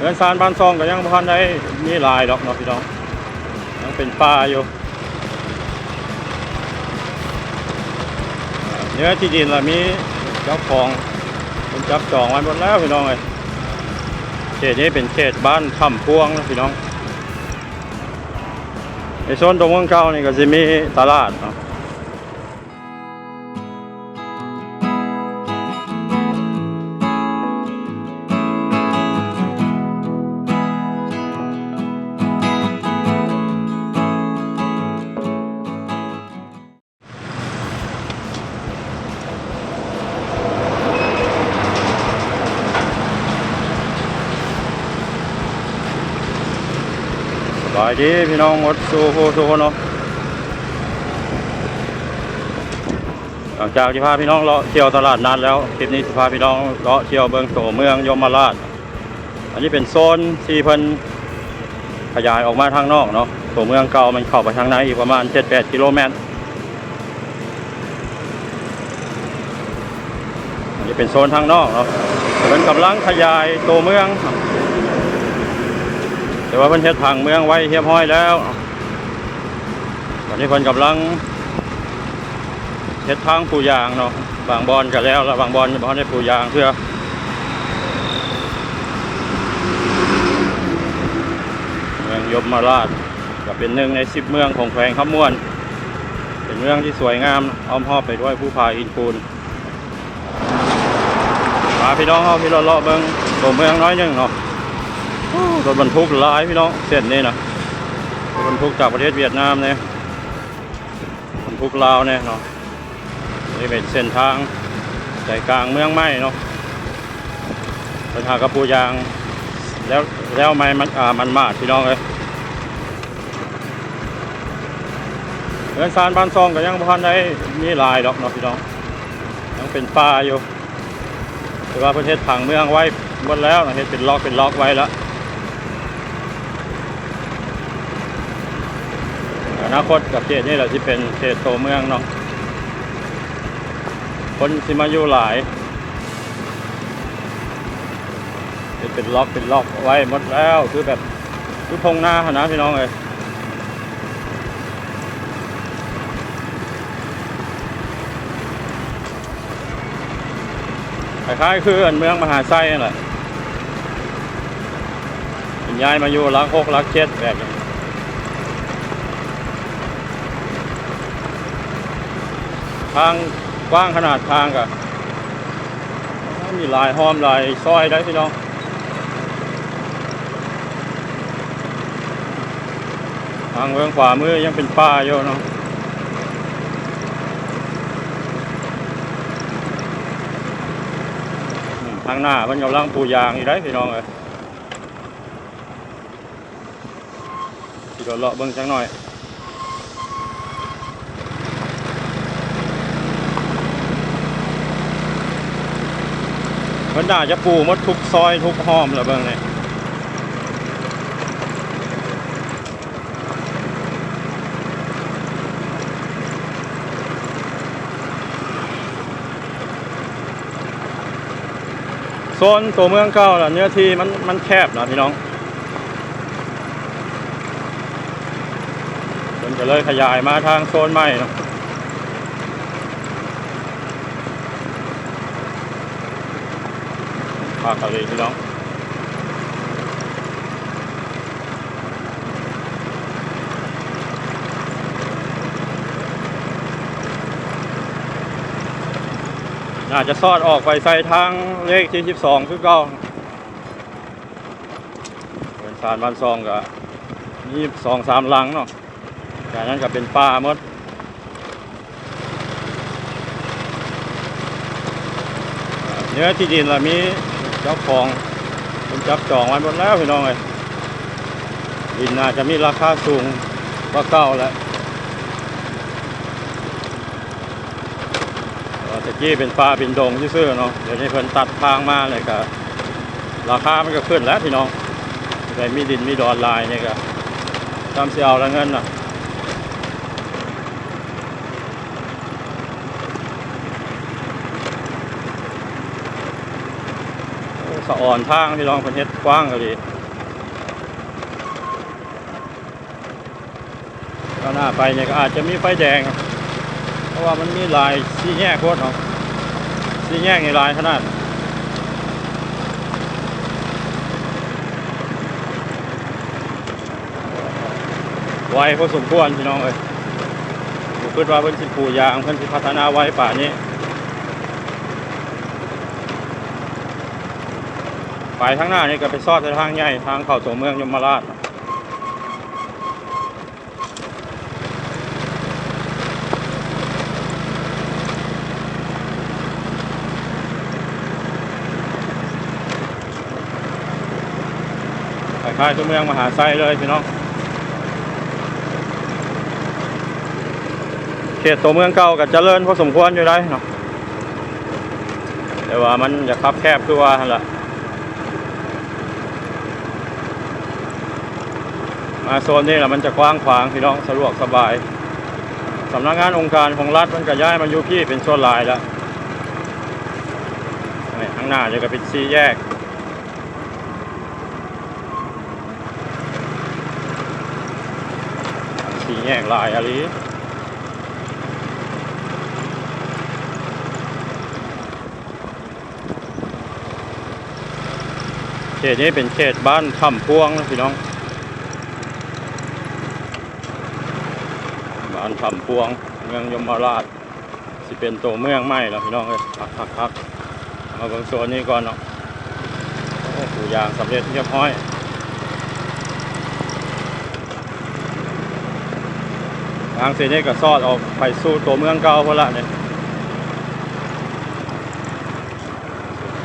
เงินซานบ้านซองก็ยังบ่ทันได้มีลายดอกเนาะพี่น้องยังเป็นป่าอยู่เนื้อที่ดินละมีเจ้าของเป็นจับจองไว้หมดแล้วพี่น้องเอ้ยเขตนี้เป็นเขตบ้านคำพวงนะพี่น้องในโซนตรงเมืองเก่านี่ก็จะมีตลาดเนาะายดีพี่น้องหมดสู่โคสู่เนาะหลังจากที่พาพี่น้องเลาะเที่ยวตลาดนัดแล้วคลิปนี้จะพาพี่น้องเลาะเที่ยวเบืองโตเมืองยมราช อันนี้เป็นโซนที่เพิ่นขยายออกมาทางนอกเนาะตัวเมืองเก่ามันเข้าไปทางในอีกประมาณ 7-8 กิโลเมตรอันนี้เป็นโซนทางนอกเนาะเป็นกำลังขยายตัวเมือง แต่ว่าเพิ่นเฮ็ดทางเมืองไว้เรียบร้อยแล้ว ตอนนี้เพิ่นกำลังเฮ็ดทางปูยางเนาะบางบอนก็แล้วแล้วบางบอนยังบ่ทันได้ปูยางเพื่อเมืองยมราชก็เป็นหนึ่งในสิบเมืองของแขวงคำม่วน เป็นเมืองที่สวยงามอ้อมรอบไปด้วยภูผาอินปูนพาพี่น้องเฮาพี่เลาะเบิ่งตัวเมืองน้อยหนึ่งเนาะ รถบรรทุกหลายพี่น้องเส้นนี้นะรถบรรทุกจากประเทศเวียดนามเนี่ยบรรทุกลาวเนี่ยเนาะนี่เป็นเส้นทางใจกลางเมืองไม้เนาะปัญหากระปูยางแล้วแล้วไม้มันอ่ามันมาดพี่น้องเลยเงินซานบ้านซองก็ยังบ่ทันได้มีลายดอกเนาะพี่น้องยังเป็นป่าอยู่แต่ว่าประเทศผังเมืองไว้หมดแล้วเฮ็ดเป็นล็อกเป็นล็อกไว้แล้ว อนาคตกับเขตนี่แหละที่เป็นเขตโตเมืองเนาะคนสิมาอยู่หลายเป็นล็อกเป็นล็อกไว้หมดแล้วคือแบบคือพงหน้าหนนะพี่น้องเลยคล้ายๆคืออันเมืองมหาไส้นั่นแหละย้ายมาอยู่รักหกรักเจ็ดแบบนี้ ทางกว้างขนาดทางกับมีหลายห้อมหลายซอยได้พี่น้องทางเบื้องขวามือยังเป็นป่าอยู่เนาะทางหน้ามันกำลังปูยางอยู่ได้พี่น้องเลยที่เราเลาะเบิ้งจังหน่อย มันน่าจะปลูกหมดทุกซอยทุกห้อมแล้วเบิ่งเลยโซนตัวเมืองเก่าล่ะเนื้อที่มันมันแคบนะพี่น้องมันจะเลยขยายมาทางโซนใหม่เนาะาคทะเลพี่น้องน่าจจะซอดออกไปใส่ทางเลขที่12คือเก่าเป็นสารบ้านซองกับยี่สองสามหลังเนาะจากนั้นก็เป็นป่าหมดเนื้อที่ดินละมี เจ้าของเป็นจับจองไว้หมดแล้วพี่น้องเลยดินน่าจะมีราคาสูงกว่าเก่าแล้วตะกี้เป็นป่าเป็นดงซื่อเนาะเดี๋ยวนี้เพิ่นตัดทางมาเลยก็ราคามันก็ขึ้นแล้วพี่น้องแต่มีดินมีดอนลายเนี่ยก็ตามเสียเอาละเงินน่ะ สะอ่อนทางพี่น้องประเทศกว้างก็ดีก็หน้าไปเนี่ยก็อาจจะมีไฟแดง เพราะว่ามันมีลายสีแยกโคตรเนาะสีแยกในลายขนาดไวพอสมควรพี่น้องเอ้ยผมคิดว่าเพิ่นสิปูยางเพิ่นสิพัฒนาไว้ป่านนี้ ไปทางหน้านี่ก็ไปซอดทางใหญ่ทางเข้าตัวเมืองยมราชคล้ายตัวเมืองมหาไซเลยพี่น้องเขตตัวเมืองเก่ากับเจริญพอสมควรอยู่ได้เนาะแต่ว่ามันจะคับแคบคือว่าหั่นล่ะ มาโซนนี้แหละมันจะกว้างขวางพี่น้องสะดวกสบายสำนักงานองค์การของรัฐมันก็ย้ายมาอยู่พี่เป็นส่วนลายแล้วนี่ข้างหน้าจะก็เป็นสี่แยกสี่แยกลายอะไรเขตนี้เป็นเขตบ้านคำพวงนะพี่น้องานคำพวง เมืองยมราชสิเป็นตัวเมืองใหม่แล้วพี่น้องเอ้ยพักพักพักมาเบิ่งโซนนี้ก่อนเนาะโอ้ปูยางสำเร็จเรียบร้อยทางเส้นนี้ก็ซอดออกไปสู่ตัวเมืองเก่าพอละเนี่ย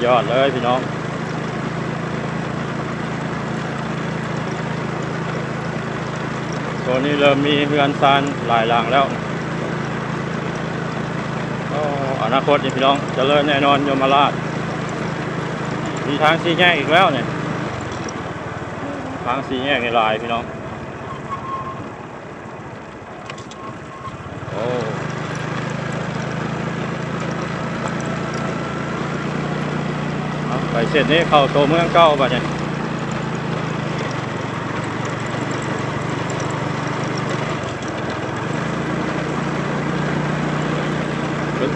ยอดเลยพี่น้อง ตัวนี้เริ่มมีเฮือนซานหลายหลังแล้วอนาคตนี่พี่น้องจเจริญแน่นอนยมราช มีทางสีแยกอีกแล้วเนี่ย ทางสีแยกในลายพี่น้อง โอ้เอาไปเสร็จนี้เข้าตัวเมืองเก้าป่ะเนี่ย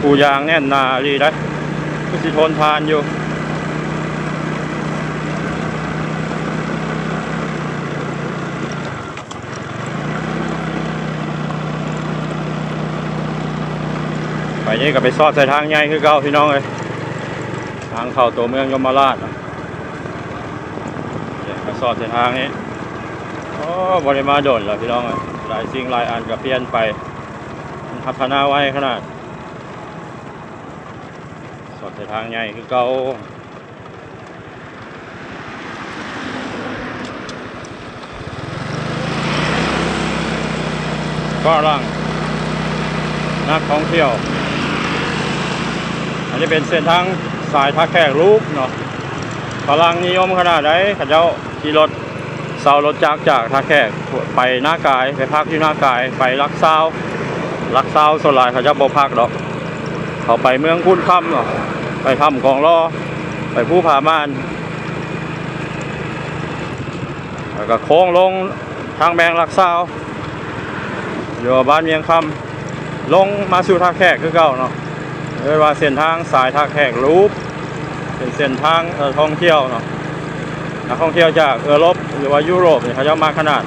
ปูยางแน่นนาดีนะก็สิทนทานอยู่ไปนี่ก็ไปซอดใส่ทางใหญ่คือเก่าพี่น้องเลยทางเข้าตัวเมืองยมราชเนี่ยก็ซอดใส่ทางนี้โอ้บริมาโดนแล้วพี่น้องเอ้ยหลายสิ่งหลายอันก็เปลี่ยนไปพัฒนาไว้ขนาด ดใส่ทางใหญ่คือเก่าก็ร่างนักท่องเที่ยว อันนี้เป็นเส้นทางสายท่าแขกรูปเนาะพลังนิยมขนาดไหนข้าเจ้าขี่รถเสารถจากจากท่าแขกไปหน้ากายไปพักที่หน้ากายไปลักซาลักซาวส่วนหลายขาเจ้าบ่พักดอกเขาไปเมืองคุณค่ำเนาะ ไปถ้ำของรอ ไปผู้ผามานแล้วก็โค้งลงทางแบงลักซาวอยู่บ้านเมียงคำลงมาสู่ท่าแขกคือเก่าเนาะเรียกว่าเส้นทางสายท่าแขกรูปเป็นเส้นทางท่องเที่ยวเนาะนักท่องเที่ยวจากเออโรปหรือว่ายุโรปเนี่ยเขาจะมาขนาด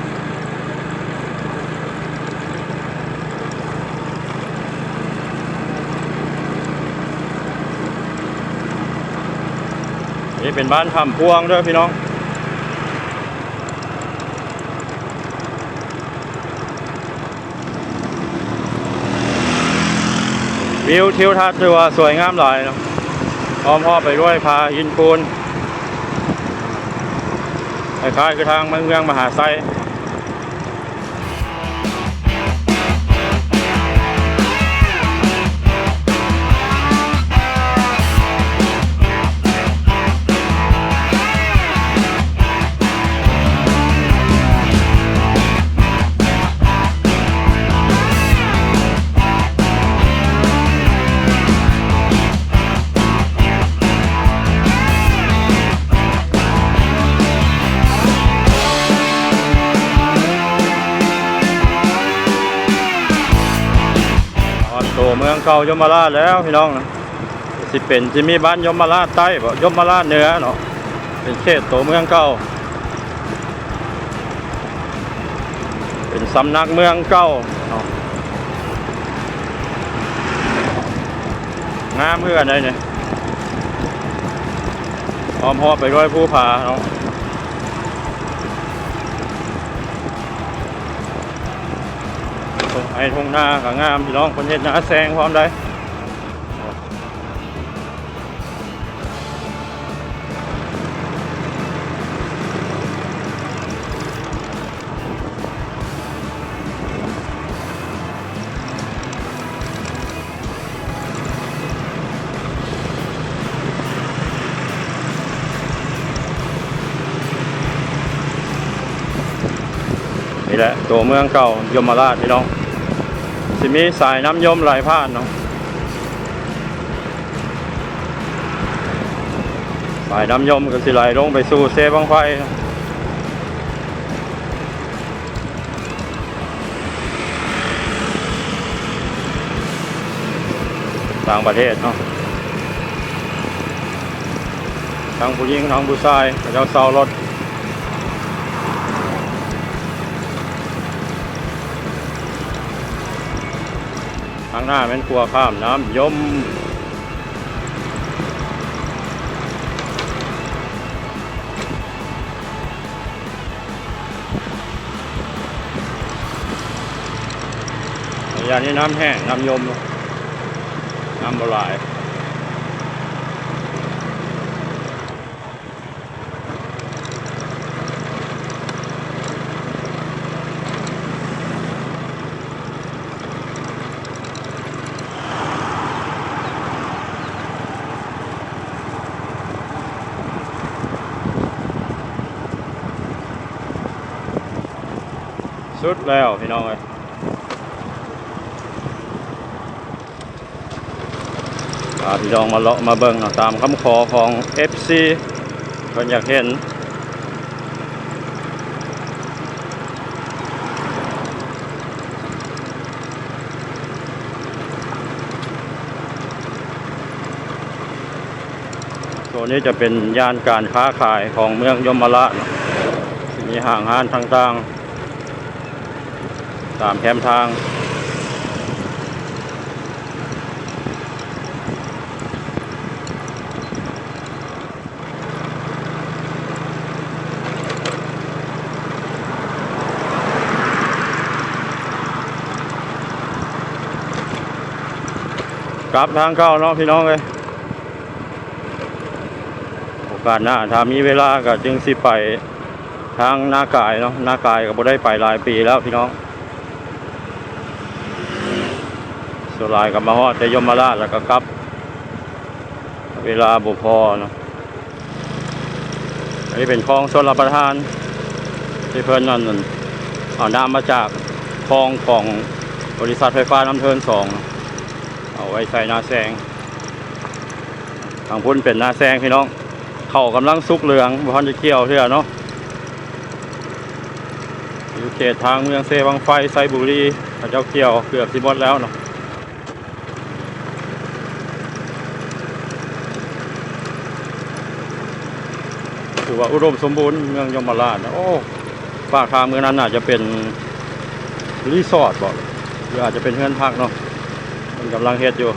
เป็นบ้านทำพวงด้วยพี่น้อง วิวทิวทัศน์ถือว่าสวยงามหลายเนาะพร้อมพ่อไปด้วยพาหินปูนคล้ายๆคือทางเมืองมหาไซ เก่ายมราชแล้วพี่น้องนะสิเป็นจะมีบ้านยมราชใต้บ่ยมราชเหนือเนาะเป็นเขตตัวเมืองเก่า เป็นสำนักเมืองเก่าเนาะงามเพื่อนเลยเนี่ยพร้อมหอไปด้วยผู้ผาเนาะตร งไอ้ทงหน้าก็งามพี่น้องคนเห็นหน้าแซงพร้อมได้นี่แหละตัวเมืองเก่ายมราชพี่น้อง สิมีสายน้ำยมไหลผ่านเนาะสายน้ำยมก็สิไหลลงไปสู่เซบังไฟต่างประเทศเนาะทั้งผู้หญิงทั้งผู้ชายเจ้าเซารถางหน้าเป็นครัวข้ามน้ำยมอย่างนี้น้ำแห้งน้ำยม น้ำบลาย สุดแล้วพี่น้องเอ้ยพาพี่น้องมาเลาะมาเบิ่งตามคำขอของ FC เพิ่นอยากเห็นตัวนี้จะเป็นย่านการค้าขายของเมืองยมราชมีห่างห้านต่างๆ ตามแคมทาง กลับทางเข้าเนาะพี่น้องเลยโอกาสหน้าถ้ามีเวลาก็จึงสิไปทางนากายเนาะนากายก็บ่ได้ไปหลายปีแล้วพี่น้อง สุดลายกับมาฮอดแต่ยมราชแล้วก็กลับ เวลาบุพอเนาะอันนี้เป็นคลองชนรับประทาน ที่เพิ่นนั่นเอาน้ำมาจากคลองของบริษัทไฟฟ้าน้ำเทินสองเอาไว้ใส่นาแซงทางพุ่นเป็นนาแซงพี่น้อง เข่ากำลังสุกเหลืองบ่ทันจะเกี่ยวเท่าเนาะอยู่เขตทางเมืองเซบังไฟไซบุรีเขาเจ้าเกี่ยวเกือบสิหมดแล้วเนาะ ว่าอุดมสมบูรณ์เมืองยมราชนะโอ้ปากทางเมืองนั้นอาจจะเป็นรีสอร์ทบอกหรืออาจจะเป็นเพื่อนพักเนาะมันกำลังเฮ็ดอยู่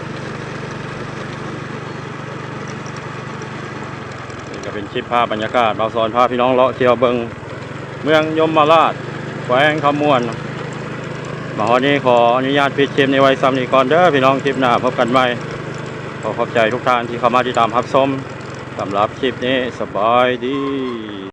นี่ก็เป็นคลิปภาพบรรยากาศเราสอนพาพี่น้องเลาะเที่ยวเบิงเมืองยมราชแขวงขมวนมาฮอนี้ขออนุญาตปิดคลิปในไว้ซ้ำนี้ก่อนเด้อพี่น้องคลิปหน้าพบกันใหม่ขอขอบใจทุกท่านที่เข้ามาติดตามรับชม สำหรับคลิปนี้สบายดี